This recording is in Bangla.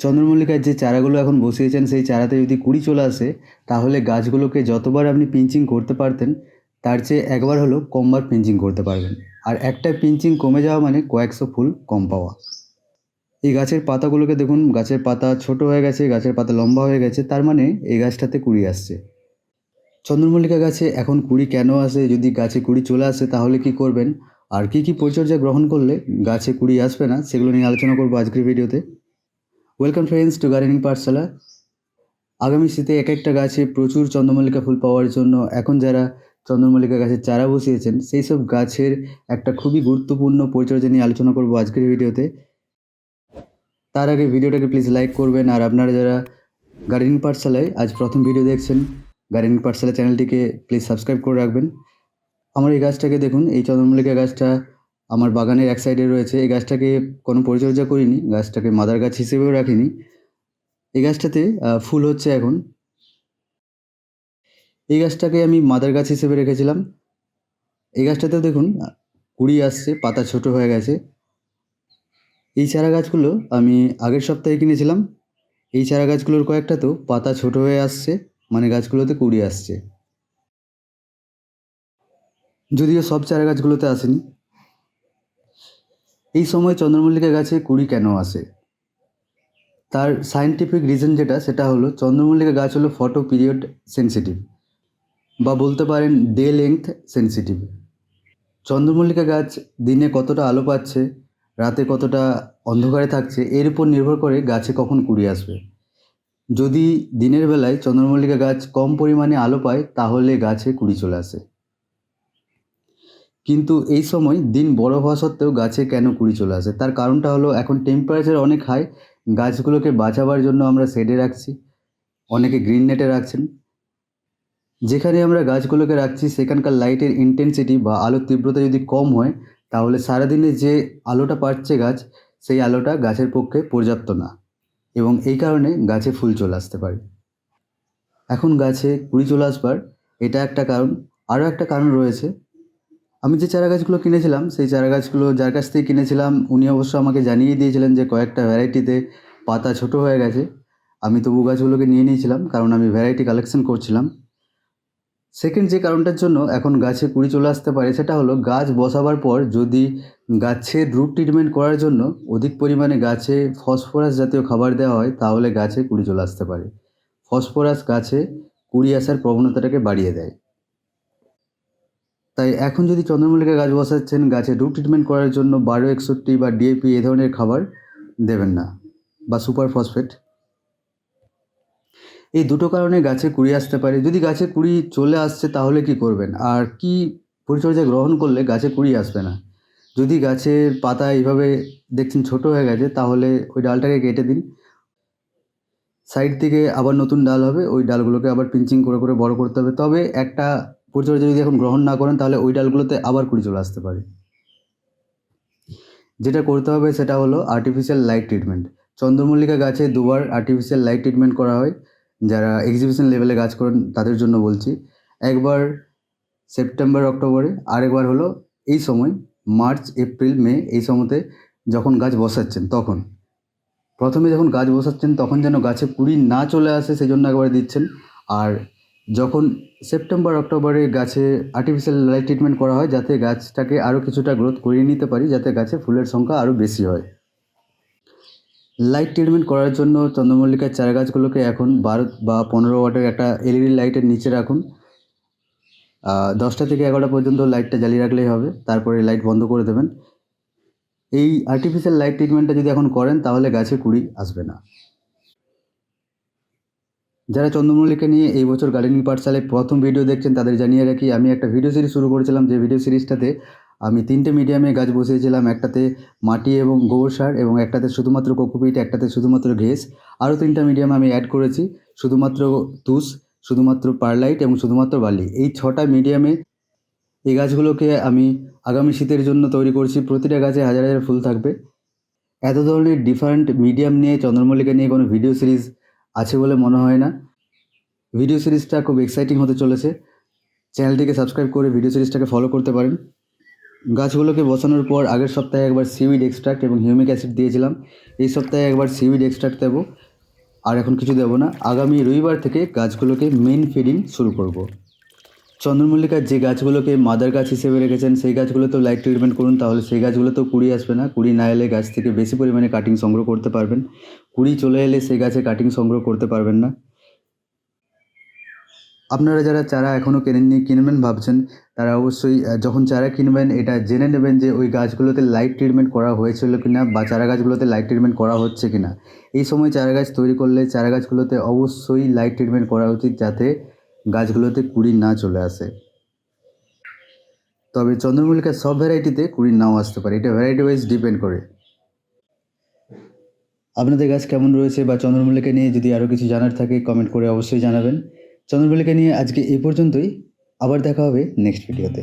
চন্দ্রমল্লিকার যে চারাগুলো এখন বসিয়েছেন, সেই চারাতে যদি কুড়ি চলে আসে, তাহলে গাছগুলোকে যতবার আপনি পিঞ্চিং করতে পারতেন, তার চেয়ে একবার হলেও কমবার পিঞ্চিং করতে পারবেন। আর একটা পিঞ্চিং কমে যাওয়া মানে কয়েকশো ফুল কম পাওয়া। এই গাছের পাতাগুলোকে দেখুন, গাছের পাতা ছোট হয়ে গেছে, গাছের পাতা লম্বা হয়ে গেছে, তার মানে এই গাছটাতে কুড়ি আসছে। চন্দ্রমল্লিকা গাছে এখন কুড়ি কেন আসে? যদি গাছে কুড়ি চলে আসে, তাহলে কি করবেন? আর কি কি পরিচর্যা গ্রহণ করলে গাছে কুড়ি আসবে না, সেগুলো নিয়ে আলোচনা করব আজকের ভিডিওতে। ওয়েলকাম ফ্রেন্ডস টু গার্ডেনিং পাঠশালা আগামী শীতে এক একটা গাছে প্রচুর চন্দ্রমল্লিকা ফুল পাওয়ার জন্য এখন যারা চন্দ্রমল্লিকা গাছের চারা বসিয়েছেন, সেই সব গাছের একটা খুবই গুরুত্বপূর্ণ পরিচর্যা নিয়ে আলোচনা করব আজকের ভিডিওতে। তার আগে ভিডিওটাকে প্লিজ লাইক করবেন, আর আপনারা যারা গার্ডেনিং পাঠশালায় আজ প্রথম ভিডিও দেখছেন গার্ডেনিং পাঠশালা চ্যানেলটিকে প্লিজ সাবস্ক্রাইব করে রাখবেন। আমার এই গাছটাকে দেখুন, এই চন্দ্রমল্লিকা গাছটা আমার বাগানের এক সাইডে রয়েছে। এই গাছটাকে কোনো পরিচর্যা করিনি, গাছটাকে মাদার গাছ হিসেবেও রাখিনি। এই গাছটাতে ফুল হচ্ছে এখন। এই গাছটাকে আমি মাদার গাছ হিসেবে রেখেছিলাম। এই গাছটাতেও দেখুন, কুড়ি আসছে, পাতা ছোট হয়ে গেছে। এই চারা গাছগুলো আমি আগের সপ্তাহে কিনেছিলাম। এই চারা গাছগুলোর কয়েকটাতেও পাতা ছোট হয়ে আসছে মানে গাছগুলোতে কুড়ি আসছে। যদিও সব চারা গাছগুলোতে আসেনি। এই সময় চন্দ্রমল্লিকা গাছে কুড়ি কেন আসে? তার সায়েন্টিফিক রিজন যেটা, সেটা হলো চন্দ্রমল্লিকা গাছ হলো ফটো পিরিয়ড সেন্সিটিভ বা বলতে পারেন ডে লেংথ সেন্সিটিভ চন্দ্রমল্লিকা গাছ দিনে কতটা আলো পাচ্ছে, রাতে কতটা অন্ধকারে থাকছে, এর উপর নির্ভর করে গাছে কখন কুড়ি আসবে। যদি দিনের বেলায় চন্দ্রমল্লিকা গাছ কম পরিমাণে আলো পায়, তাহলে গাছে কুড়ি চলে আসে। কিন্তু এই সময় দিন বড় হওয়া সত্ত্বেও গাছে কেন কুড়ি চলে আসে? তার কারণটা হলো এখন টেম্পারেচার অনেক হাই গাছগুলোকে বাঁচাবার জন্য আমরা শেডে রাখছি, অনেকে গ্রিন নেটে রাখছেন। যেখানে আমরা গাছগুলোকে রাখছি, সেখানকার লাইটের ইন্টেন্সিটি বা আলোর তীব্রতা যদি কম হয়, তাহলে সারাদিনে যে আলোটা পাচ্ছে গাছ, সেই আলোটা গাছের পক্ষে পর্যাপ্ত না এবং এই কারণে গাছে ফুল চলে আসতে পারে। এখন গাছে কুড়ি চলে আসবার এটা একটা কারণ। আরও একটা কারণ রয়েছে আমি যে চারা গাছগুলো কিনেছিলাম, সেই চারা গাছগুলো যার কাছ থেকে কিনেছিলাম, উনি অবশ্য আমাকে জানিয়ে দিয়েছিলেন যে কয়েকটা ভ্যারাইটিতে পাতা ছোট হয়ে গেছে। আমি তবু গাছগুলোকে নিয়ে নিয়েছিলাম, কারণ আমি ভ্যারাইটি কালেকশন করছিলাম। সেকেন্ড যে কারণটার জন্য এখন গাছে কুড়ি চলে আসতে পারে, সেটা হলো গাছ বসাবার পর যদি গাছের রুট ট্রিটমেন্ট করার জন্য অধিক পরিমাণে গাছে ফসফরাস জাতীয় খাবার দেওয়া হয়, তাহলে গাছে কুড়ি চলে আসতে পারে। ফসফরাস গাছে কুড়ি আসার প্রবণতাটাকে বাড়িয়ে দেয়। তাই এখন যদি চন্দ্রমল্লিকা গাছ বসাচ্ছেন, গাছে রুট ট্রিটমেন্ট করার জন্য বারো একষট্টি বা ডিএপি এ ধরনের খাবার দেবেন না বা সুপার ফসফেট এই দুটো কারণে গাছে কুড়ি আসতে পারে। যদি গাছে কুড়ি চলে আসছে, তাহলে কি করবেন? আর কি পরিচর্যা গ্রহণ করলে গাছে কুড়ি আসবে না? যদি গাছের পাতা এইভাবে দেখছেন ছোট হয়ে গেছে, তাহলে ওই ডালটাকে কেটে দিন। সাইড থেকে আবার নতুন ডাল হবে, ওই ডালগুলোকে আবার পিঞ্চিং করে করে বড় করতে হবে। তবে একটা পরিচর্যা যদি এখন গ্রহণ না করেন, তাহলে ওই ডালগুলোতে আবার কুড়ি চলে আসতে পারে। যেটা করতে হবে সেটা হলো আর্টিফিশিয়াল লাইট ট্রিটমেন্ট চন্দ্রমল্লিকা গাছে দুবার আর্টিফিশিয়াল লাইট ট্রিটমেন্ট করা হয়। যারা এক্সিবিশন লেভেলে গাছ করেন, তাদের জন্য বলছি। একবার সেপ্টেম্বর, অক্টোবরে, আরেকবার হলো এই সময়, মার্চ, এপ্রিল, মে, এই সময়তে যখন গাছ বসাচ্ছেন, তখন। প্রথমে যখন গাছ বসাচ্ছেন, তখন যেন গাছে কুড়ি না চলে আসে সেই জন্য একবার দিচ্ছেন। আর যখন সেপ্টেম্বর, অক্টোবরে গাছে আর্টিফিশিয়াল লাইট ট্রিটমেন্ট করা হয়, যাতে গাছটাকে আরও কিছুটা গ্রোথ করিয়ে নিতে পারি, যাতে গাছে ফুলের সংখ্যা আরও বেশি হয়। লাইট ট্রিটমেন্ট করার জন্য চন্দ্রমল্লিকার চারা গাছগুলোকে এখন বারো বা পনেরো ওয়াটের একটা এলইডি লাইটের নিচে রাখুন। দশটা থেকে এগারোটা পর্যন্ত লাইটটা জ্বালিয়ে রাখলেই হবে, তারপরে লাইট বন্ধ করে দেবেন। এই আর্টিফিশিয়াল লাইট ট্রিটমেন্টটা যদি এখন করেন, তাহলে গাছে কুড়ি আসবে না। যারা চন্দ্রমল্লিকা নিয়ে এই বছর গার্ডেনিং পাঠশালায় প্রথম ভিডিও দেখছেন, তাদের জানিয়ে রাখি, আমি একটা ভিডিও সিরিজ শুরু করেছিলাম। যে ভিডিও সিরিজটাতে আমি তিনটে মিডিয়ামে গাছ বসিয়েছিলাম, একটাতে মাটি এবং গোবর সার এবং একটাতে শুধুমাত্র কোকোপিট একটাতে শুধুমাত্র ঘেস। আরও তিনটা মিডিয়াম আমি অ্যাড করেছি, শুধুমাত্র তুষ, শুধুমাত্র পারলাইট এবং শুধুমাত্র বালি এই ছটা মিডিয়ামে এই গাছগুলোকে আমি আগামী শীতের জন্য তৈরি করছি। প্রতিটা গাছে হাজার হাজার ফুল থাকবে। এত ধরনের ডিফারেন্ট মিডিয়াম নিয়ে, চন্দ্রমল্লিকা নিয়ে কোনো ভিডিও সিরিজ আছে বলে মনে হয় না। ভিডিও সিরিজটা খুব এক্সাইটিং হতে চলেছে। চ্যানেলটিকে সাবস্ক্রাইব করে ভিডিও সিরিজটাকে ফলো করতে পারেন। গাছগুলোকে বসানোর পর আগের সপ্তাহে একবার সিউইড এক্সট্রাক্ট এবং হিউমিক অ্যাসিড দিয়েছিলাম। এই সপ্তাহে একবার সিউইড এক্সট্রাক্ট দেবো। আর এখন কিছু দেবো না। আগামী রবিবার থেকে গাছগুলোকে মেন ফিডিং শুরু করব। চন্দ্রমল্লিকার যে গাছগুলোকে মাদার গাছ হিসেবে রেখেছেন, সেই গাছগুলোতেও লাইট ট্রিটমেন্ট করুন। তাহলে সেই গাছগুলোতেও কুড়ি আসবে না। কুড়ি না এলে গাছ থেকে বেশি পরিমাণে কাটিং সংগ্রহ করতে পারবেন। কুড়ি চলে এলে সেই গাছে কাটিং সংগ্রহ করতে পারবেন না। আপনারা যারা চারা এখনও কেনেননি, কিনবেন ভাবছেন, তারা অবশ্যই যখন চারা কিনবেন, এটা জেনে নেবেন যে ওই গাছগুলোতে লাইট ট্রিটমেন্ট করা হয়েছিল কি না বা চারা গাছগুলোতে লাইট ট্রিটমেন্ট করা হচ্ছে কি না এই সময় চারা গাছ তৈরি করলে চারা গাছগুলোতে অবশ্যই লাইট ট্রিটমেন্ট করা উচিত যাতে গাছগুলোতে কুড়ি না চলে আসে। তবে চন্দ্রমল্লিকার সব ভ্যারাইটিতে কুড়ি নাও আসতে পারে। এটা ভ্যারাইটি ওয়াইজ ডিপেন্ড করে। আপনাদের গাছ কেমন রয়েছে বা চন্দ্রমল্লিকা নিয়ে যদি আরও কিছু জানার থাকে কমেন্ট করে অবশ্যই জানাবেন। চন্দ্রমল্লিকা নিয়ে আজকে এই পর্যন্তই। আবার দেখা হবে নেক্সট ভিডিওতে